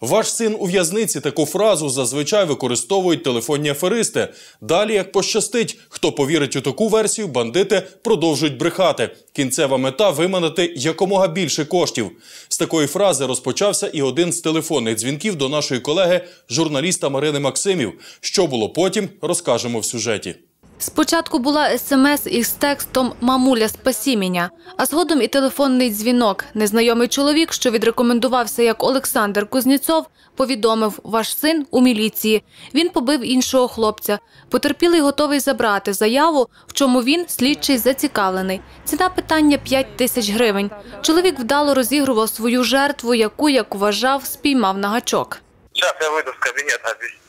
Ваш син у в'язниці таку фразу зазвичай використовують телефонні аферисти. Далі, як пощастить, хто повірить у таку версію, бандити продовжують брехати. Кінцева мета виманити якомога більше коштів. З такої фрази розпочався і один з телефонних дзвінків до нашої колеги, журналіста Марини Максимів. Що було потім, розкажемо в сюжеті. Спочатку була смс із текстом Мамуля спасі мене», а згодом і телефонний дзвінок. Незнайомий чоловік, що відрекомендувався як Олександр Кузнєцов, повідомив ваш син у міліції. Він побив іншого хлопця. Потерпілий готовий забрати заяву, в чому він слідчий зацікавлений. Ціна питання 5 тисяч гривень. Чоловік вдало розігрував свою жертву, яку, як вважав, спіймав на гачок. Сейчас я с кабинета, объясню.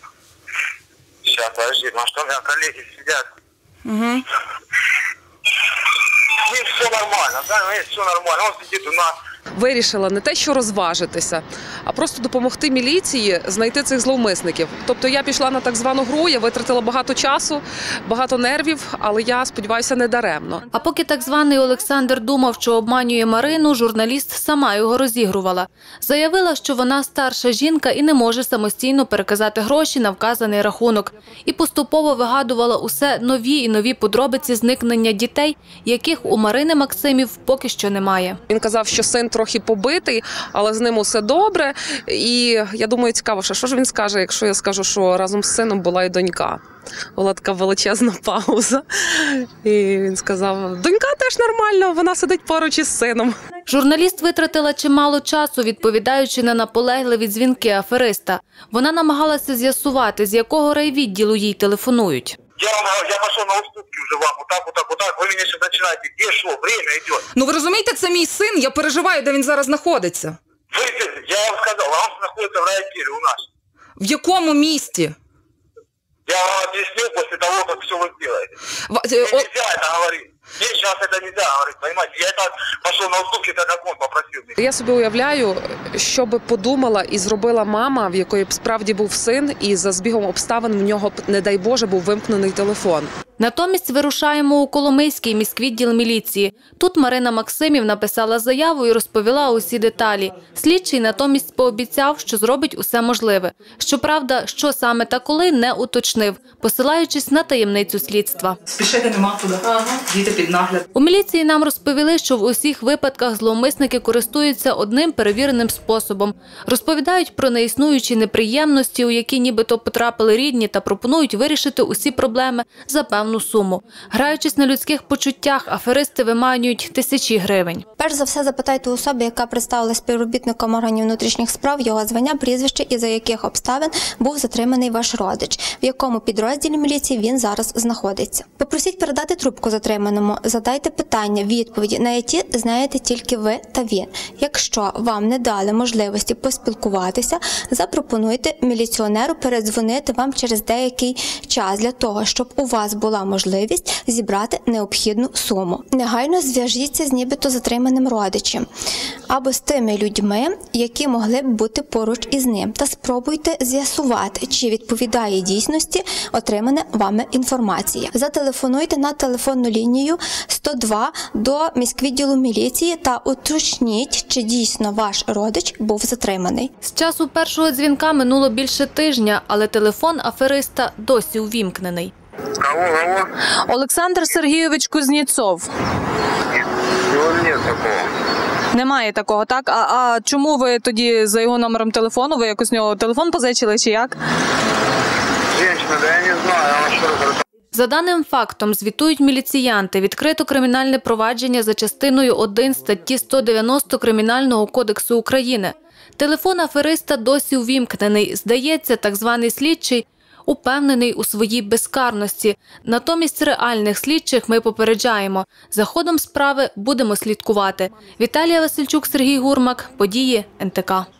Подожди, что у меня коллеги сидят. Угу. У них все нормально, да, у них все нормально. Он сидит у нас. Вирішила не те, що розважитися, а просто допомогти міліції знайти цих зловмисників. Тобто я пішла на так звану гру, я витратила багато часу, багато нервів, але я сподіваюся, не даремно. А поки так званий Олександр думав, що обманює Марину, журналіст сама його розігрувала. Заявила, що вона старша жінка і не може самостійно переказати гроші на вказаний рахунок. І поступово вигадувала усе нові і нові подробиці зникнення дітей, яких у Марини Максимів поки що немає. Він казав, що син трохи побитий, але з ним усе добре. І я думаю, цікаво, що ж він скаже, якщо я скажу, що разом з сином була і донька. Була така величезна пауза. І він сказав: донька теж нормально, вона сидить поруч із сином. Журналіст витратила чимало часу, відповідаючи на наполегливі дзвінки афериста. Вона намагалася з'ясувати, з якого райвідділу їй телефонують Я вам говорю, я пошел на уступки уже вам. Вот так, вот так, вот так. Вы меня сейчас начинаете. Где что? Время идет. Ну ви розумієте, це мій син. Я переживаю, де він зараз знаходиться. Вы, я вам сказал, он находится в райотделе у нас. В якому місті? Я вам объясню после того, как все вы сделаете. Ва- Мне е, о- нельзя это говорить. Мне сейчас это нельзя говорить, понимаете? Я это пошел на уступки, так как он попросил меня. Я собі уявляю, що би подумала і зробила мама, в якої б справді був син, і за збігом обставин в нього не дай Боже, був вимкнений телефон. Натомість вирушаємо у Коломийський міськвідділ міліції. Тут Марина Максимів написала заяву і розповіла усі деталі. Слідчий натомість пообіцяв, що зробить усе можливе. Щоправда, що саме та коли не уточнив, посилаючись на таємницю слідства. Спішити нема куди. Діти під нагляд. У міліції нам розповіли, що в усіх випадках зловмисники користуються одним перевіреним способом. Розповідають про неіснуючі неприємності, у які нібито потрапили рідні, та пропонують вирішити усі проблеми за певну суму. Граючись на людських почуттях, аферисти виманюють тисячі гривень. Перш за все, запитайте особи, яка представила співробітником органів внутрішніх справ його звання, прізвище і за яких обставин був затриманий ваш родич, в якому підрозділі міліції він зараз знаходиться. Попросіть передати трубку затриманому, задайте питання, відповіді, на які знаєте тільки ви та він. Якщо вам не дали можливості поспілкуватися, запропонуйте міліціонеру передзвонити вам через деякий час для того, щоб у вас була можливість зібрати необхідну суму. Негайно зв'яжіться з нібито затриманим родичем або з тими людьми, які могли б бути поруч із ним, та спробуйте з'ясувати, чи відповідає дійсності отримана вами інформація. Зателефонуйте на телефонну лінію 102 до міськвідділу міліції та уточніть, чи дійсно ваш родич був затриманий. З часу першого дзвінка минуло більше тижня, але телефон афериста досі увімкнений. Кого, кого? Олександр Сергійович Кузнєцов. Нет такого. Немає такого, так? А, а чому ви тоді за його номером телефону? Ви якось у нього телефон позичили чи як? Женщина, да я не знаю, я вам еще. За даним фактом звітують міліціянти. Відкрито кримінальне провадження за частиною 1 статті 190 Кримінального кодексу України. Телефон афериста досі увімкнений. Здається, так званий слідчий упевнений у своїй безкарності. Натомість реальних слідчих ми попереджаємо. За ходом справи будемо слідкувати. Віталія Васильчук, Сергій Гурмак. Події НТК.